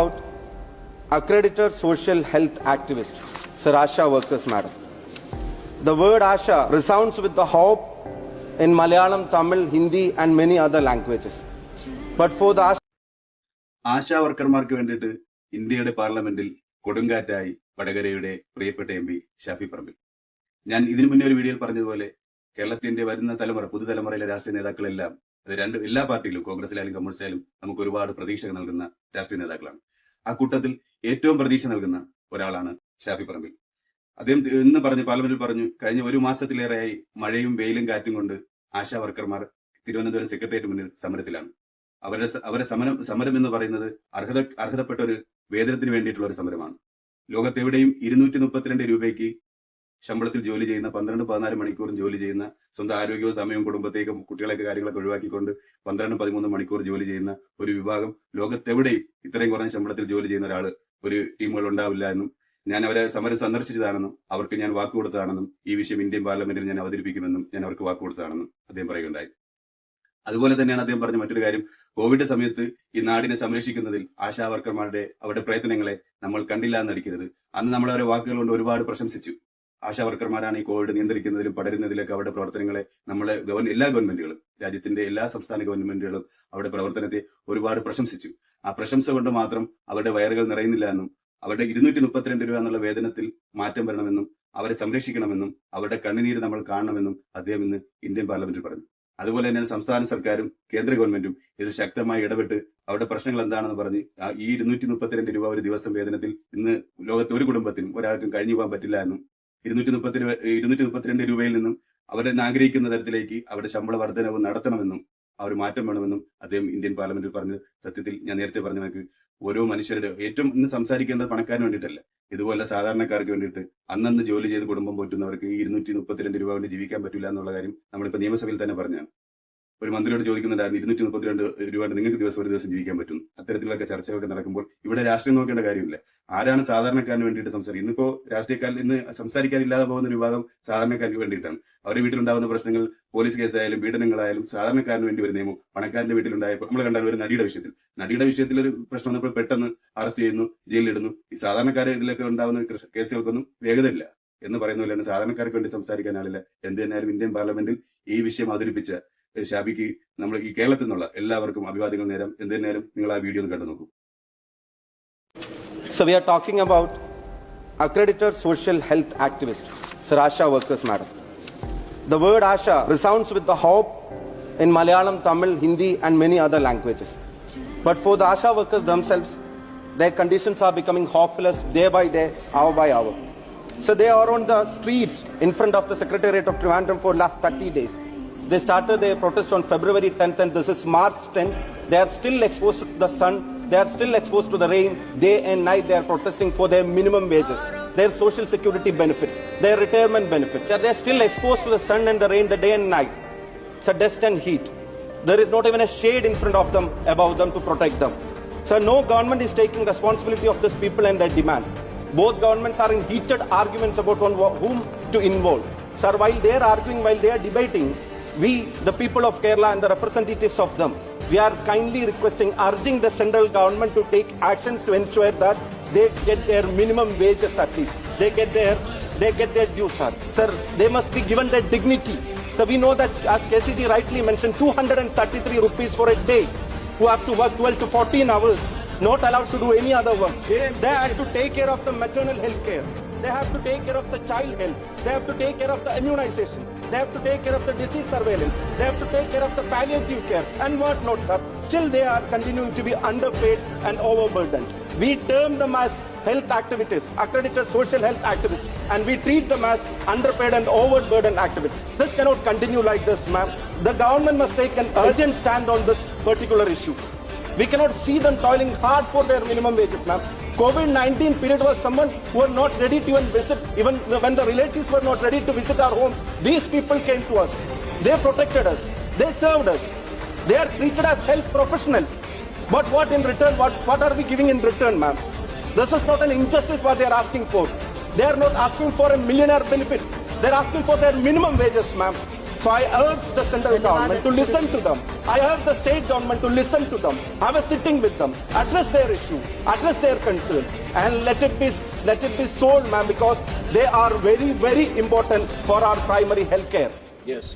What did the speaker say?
about accredited social health activist, Sir Asha workers, madam. The word Asha resounds with the hope in Malayalam, Tamil, Hindi, and many other languages. But for the Asha ASHA വർക്കർമാർക്ക് വേണ്ടിയിട്ട് ഇന്ത്യയുടെ പാർലമെന്റിൽ കൊടുങ്കാറ്റായി വടകരയുടെ പ്രിയപ്പെട്ട M P Shafi Parambil ഞാൻ ഇതിനു മുന്നേ ഒരു വീഡിയോയിൽ പറഞ്ഞതുപോലെ കേരളത്തിന്റെ വരുന്ന തലമുറ പുതുതലമുറയിലെ രാഷ്ട്രീയ നേതാക്കളെല്ലാം അത് രണ്ട് എല്ലാ പാർട്ടിയിലും കോൺഗ്രസിലായാലും കമ്മ്യൂണിസ്റ്റിലായാലും നമുക്ക് ഒരുപാട് പ്രതീക്ഷ നൽകുന്ന രാഷ്ട്രീയ നേതാക്കളാണ് ആ കൂട്ടത്തിൽ ഏറ്റവും പ്രതീക്ഷ നൽകുന്ന ഒരാളാണ് ഷാഫി പറമ്പിൽ. അദ്ദേഹം ഇന്ന് പറഞ്ഞു പാർലമെന്റിൽ പറഞ്ഞു കഴിഞ്ഞ ഒരു മാസത്തിലേറെയായി മഴയും വെയിലും കാറ്റും കൊണ്ട് ആശാ വർക്കർമാർ തിരുവനന്തപുരം സെക്രട്ടേറിയറ്റ് മുന്നിൽ സമരത്തിലാണ്. അവരുടെ അവരെ സമരം സമരം എന്ന് പറയുന്നത് അർഹത അർഹതപ്പെട്ട ഒരു വേതനത്തിന് വേണ്ടിയിട്ടുള്ള ഒരു സമരമാണ്. ലോകത്തെവിടെയും ഇരുന്നൂറ്റി മുപ്പത്തിരണ്ട് രൂപയ്ക്ക് ശമ്പളത്തിൽ ജോലി ചെയ്യുന്ന പന്ത്രണ്ട് പതിനാല് മണിക്കൂറും ജോലി ചെയ്യുന്ന സ്വന്തം ആരോഗ്യവും സമയവും കുടുംബത്തേക്കും കുട്ടികളെയൊക്കെ കാര്യങ്ങളൊക്കെ ഒഴിവാക്കിക്കൊണ്ട് പന്ത്രണ്ട് പതിമൂന്ന് മണിക്കൂർ ജോലി ചെയ്യുന്ന ഒരു വിഭാഗം ലോകത്തെവിടെയും ഇത്രയും കുറഞ്ഞ ശമ്പളത്തിൽ ജോലി ചെയ്യുന്ന ഒരാൾ ഒരു ടീമുകൾ ഉണ്ടാവില്ല എന്നും ഞാൻ അവരെ സമരം സന്ദർശിച്ചതാണെന്നും അവർക്ക് ഞാൻ വാക്ക് കൊടുത്തതാണെന്നും ഈ വിഷയം ഇന്ത്യൻ പാർലമെന്റിൽ ഞാൻ അവതരിപ്പിക്കുമെന്നും ഞാൻ അവർക്ക് വാക്ക് കൊടുത്തതാണെന്നും അദ്ദേഹം പറയുകയുണ്ടായി. അതുപോലെ തന്നെയാണ് അദ്ദേഹം പറഞ്ഞ മറ്റൊരു കാര്യം. കോവിഡ് സമയത്ത് ഈ നാടിനെ സംരക്ഷിക്കുന്നതിൽ ആശാവർക്കർമാരുടെ അവരുടെ പ്രയത്നങ്ങളെ നമ്മൾ കണ്ടില്ല എന്നടിക്കരുത്. അന്ന് നമ്മൾ അവരെ വാക്കുകൾ കൊണ്ട് ഒരുപാട് പ്രശംസിച്ചു. ആശാ വർക്കർമാരാണ് ഈ കോവിഡ് നിയന്ത്രിക്കുന്നതിലും പടരുന്നതിലൊക്കെ അവരുടെ പ്രവർത്തനങ്ങളെ നമ്മളെ ഗവൺ എല്ലാ ഗവൺമെന്റുകളും രാജ്യത്തിന്റെ എല്ലാ സംസ്ഥാന ഗവൺമെന്റുകളും അവരുടെ പ്രവർത്തനത്തെ ഒരുപാട് പ്രശംസിച്ചു. ആ പ്രശംസ കൊണ്ട് മാത്രം അവരുടെ വയറുകൾ നിറയുന്നില്ല എന്നും അവരുടെ ഇരുന്നൂറ്റി മുപ്പത്തിരണ്ട് രൂപ എന്നുള്ള വേതനത്തിൽ മാറ്റം വരണമെന്നും അവരെ സംരക്ഷിക്കണമെന്നും അവരുടെ കണ്ണുനീര് നമ്മൾ കാണണമെന്നും അദ്ദേഹം ഇന്ന് ഇന്ത്യൻ പാർലമെന്റിൽ പറഞ്ഞു. അതുപോലെ തന്നെ സംസ്ഥാന സർക്കാരും കേന്ദ്ര ഗവൺമെന്റും ഇതിൽ ശക്തമായി ഇടപെട്ട് അവരുടെ പ്രശ്നങ്ങൾ എന്താണെന്ന് പറഞ്ഞ് ഈ ഇരുന്നൂറ്റി മുപ്പത്തിരണ്ട് രൂപ ഒരു ദിവസം വേതനത്തിൽ ഇന്ന് ലോകത്തെ ഒരു കുടുംബത്തിനും ഒരാൾക്കും കഴിഞ്ഞു പോകാൻ പറ്റില്ല എന്നും ഇരുന്നൂറ്റി മുപ്പത്തി ഇരുന്നൂറ്റി മുപ്പത്തിരണ്ട് രൂപയിൽ നിന്നും അവരെ ആഗ്രഹിക്കുന്ന തരത്തിലേക്ക് അവരുടെ ശമ്പള വർധനവ് നടത്തണമെന്നും അവർ മാറ്റം വേണമെന്നും അദ്ദേഹം ഇന്ത്യൻ പാർലമെന്റിൽ പറഞ്ഞു സത്യത്തിൽ ഞാൻ നേരത്തെ പറഞ്ഞ നമുക്ക് ഓരോ മനുഷ്യരുടെ ഏറ്റവും ഇന്ന് സംസാരിക്കേണ്ടത് പണക്കാരന് വേണ്ടിയിട്ടല്ല. ഇതുപോലെ സാധാരണക്കാർക്ക് വേണ്ടിയിട്ട് അന്നന്ന് ജോലി ചെയ്ത് കുടുംബം പോറ്റുന്നവർക്ക് ഇരുന്നൂറ്റി മുപ്പത്തിരണ്ട് രൂപ കൊണ്ട് ജീവിക്കാൻ പറ്റില്ല എന്നുള്ള കാര്യം നമ്മളിപ്പോൾ നിയമസഭയിൽ തന്നെ പറഞ്ഞാണ്. ഒരു മന്ത്രിയോട് ചോദിക്കുന്നുണ്ടായിരുന്നു ഇരുന്നൂറ്റി മുപ്പത്തിരണ്ട് രൂപ കൊണ്ട് നിങ്ങൾക്ക് ദിവസം ഒരു ദിവസം ജീവിക്കാൻ പറ്റും അത്തരത്തിലൊക്കെ ചർച്ചകളൊക്കെ നടക്കുമ്പോൾ ഇവിടെ രാഷ്ട്രീയം നോക്കേണ്ട കാര്യമില്ല. ആരാണ് സാധാരണക്കാരന് വേണ്ടിയിട്ട് സംസാരിക്കുന്നത്? ഇന്നിപ്പോ രാഷ്ട്രീയക്കാരിൽ ഇന്ന് സംസാരിക്കാനില്ലാതെ പോകുന്ന ഒരു വിഭാഗം സാധാരണക്കാർക്ക് വേണ്ടിയിട്ടാണ്. അവരുടെ വീട്ടിലുണ്ടാകുന്ന പ്രശ്നങ്ങൾ പോലീസ് കേസായാലും പീഡനങ്ങളായാലും സാധാരണക്കാരന് വേണ്ടി ഒരു നിയമം പണക്കാരന്റെ വീട്ടിലുണ്ടായപ്പോൾ നമ്മൾ കണ്ടാൽ ഒരു നടിയുടെ വിഷയത്തിൽ. നടിയുടെ വിഷയത്തിൽ ഒരു പ്രശ്നം വന്നപ്പോൾ പെട്ടെന്ന് അറസ്റ്റ് ചെയ്യുന്നു ജയിലിലിടുന്നു. ഈ സാധാരണക്കാരെ ഇതിലൊക്കെ ഉണ്ടാകുന്ന കേസുകൾക്കൊന്നും വേഗതയില്ല എന്ന് പറയുന്ന പോലെയാണ് സാധാരണക്കാർക്ക് വേണ്ടി സംസാരിക്കാൻ ആളില്ല. എന്ത് തന്നെയാലും ഇന്ത്യൻ പാർലമെന്റിൽ ഈ വിഷയം അവതരിപ്പിച്ച ഷാബിക്ക് നമ്മൾ ഈ കേരളത്തിൽ നിന്നുള്ള എല്ലാവർക്കും അഭിവാദ്യങ്ങൾ നേരം എന്ത് തന്നെയാലും നിങ്ങൾ ആ വീഡിയോ ഒന്ന് കണ്ടു നോക്കൂ So we are talking about accredited social health activist, Sir Asha workers, madam. The word Asha resounds with the hope in Malayalam, Tamil, Hindi, and many other languages. But for the Asha workers themselves, their conditions are becoming hopeless day by day, hour by hour. So they are on the streets in front of the Secretariat of Trivandrum for last 30 days. They started their protest on February 10th and this is March 10th. They are still exposed to the sun. They are still exposed to the rain. Day and night they are protesting for their minimum wages, their social security benefits, their retirement benefits. They are still exposed to the sun and the rain the day and night. It's a dust and heat. There is not even a shade in front of them, above them to protect them. So no government is taking responsibility of these people and their demand. Both governments are in heated arguments about whom to involve. Sir, while they are arguing, while they are debating, we, the people of Kerala and the representatives of them, we are kindly requesting, urging the central government to take actions to ensure that they get their minimum wages at least. They get their, they get their due, sir. Sir, they must be given their dignity. So we know that, as KCG rightly mentioned, 233 rupees for a day, who have to work 12 to 14 hours, not allowed to do any other work. They have to take care of the maternal health care. They have to take care of the child health. They have to take care of the immunization. They have to take care of the disease surveillance. They have to take care of the palliative care and what not, sir. Still, they are continuing to be underpaid and overburdened. We term them as health activities, accredited social health activists, and we treat them as underpaid and overburdened activists. This cannot continue like this, ma'am. The government must take an urgent stand on this particular issue. We cannot see them toiling hard for their minimum wages, ma'am. COVID-19 period was someone who were not ready to even visit, even when the relatives were not ready to visit our homes. These people came to us. They protected us. They served us. They are treated as health professionals. But what in return, what, what are we giving in return, ma'am? This is not an injustice what they are asking for. They are not asking for a millionaire benefit. They are asking for their minimum wages, ma'am. So I urge the central government to listen to them. I urge the state government to listen to them. Have a sitting with them, address their issue, address their concern, and let it be let it be solved, ma'am, because they are very very important for our primary health care. Yes.